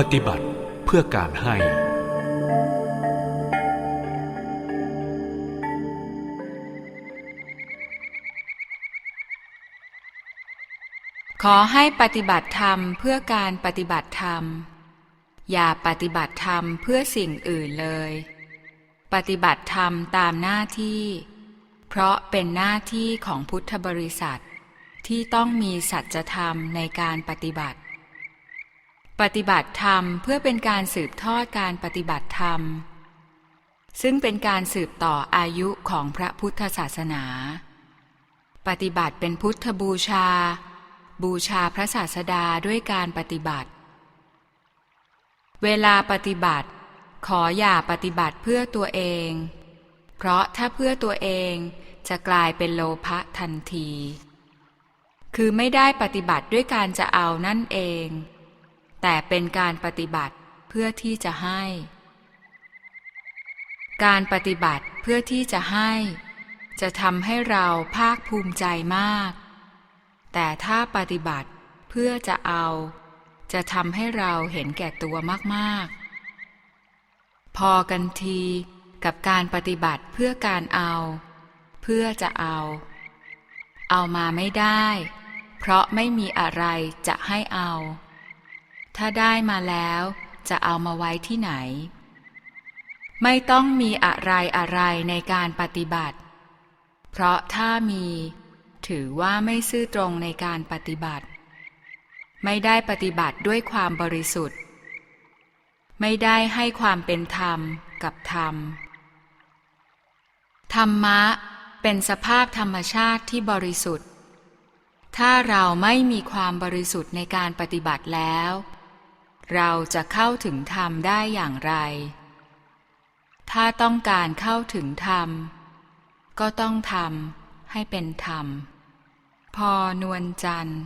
ปฏิบัติเพื่อการให้ ขอให้ปฏิบัติธรรมเพื่อการปฏิบัติธรรม อย่าปฏิบัติธรรมเพื่อสิ่งอื่นเลย ปฏิบัติธรรมตามหน้าที่ เพราะเป็นหน้าที่ของพุทธบริษัทที่ต้องมีสัจธรรมในการปฏิบัติ ปฏิบัติธรรมเพื่อเป็นการสืบทอดการปฏิบัติธรรม ซึ่งเป็นการสืบต่ออายุของพระพุทธศาสนา ปฏิบัติเป็นพุทธบูชา บูชาพระศาสดาด้วยการปฏิบัติ เวลาปฏิบัติ ขออย่าปฏิบัติเพื่อตัวเอง เพราะถ้าเพื่อตัวเองจะกลายเป็นโลภะทันที คือไม่ได้ปฏิบัติด้วยการจะเอานั่นเอง แต่เป็นการปฏิบัติเพื่อที่จะให้ การปฏิบัติเพื่อที่จะให้ จะทำให้เราภาคภูมิใจมาก แต่ถ้าปฏิบัติเพื่อจะเอา จะทำให้เราเห็นแก่ตัวมากๆ พอกันทีกับการปฏิบัติเพื่อการเอา เพื่อจะเอา เอามาไม่ได้ เพราะไม่มีอะไรจะให้เอา ถ้าได้มาแล้วจะเอามาไว้ที่ไหน ไม่ต้องมีอะไรอะไรในการปฏิบัติ เพราะถ้ามี ถือว่าไม่ซื่อตรงในการปฏิบัติ ไม่ได้ปฏิบัติด้วยความบริสุทธิ์ ไม่ได้ให้ความเป็นธรรมกับธรรม ธรรมะเป็นสภาพธรรมชาติที่บริสุทธิ์ ถ้าเราไม่มีความบริสุทธิ์ในการปฏิบัติแล้ว เราจะเข้าถึงธรรมได้อย่างไร ถ้าต้องการเข้าถึงธรรม ก็ต้องทำให้เป็นธรรม พอนวลจันทร์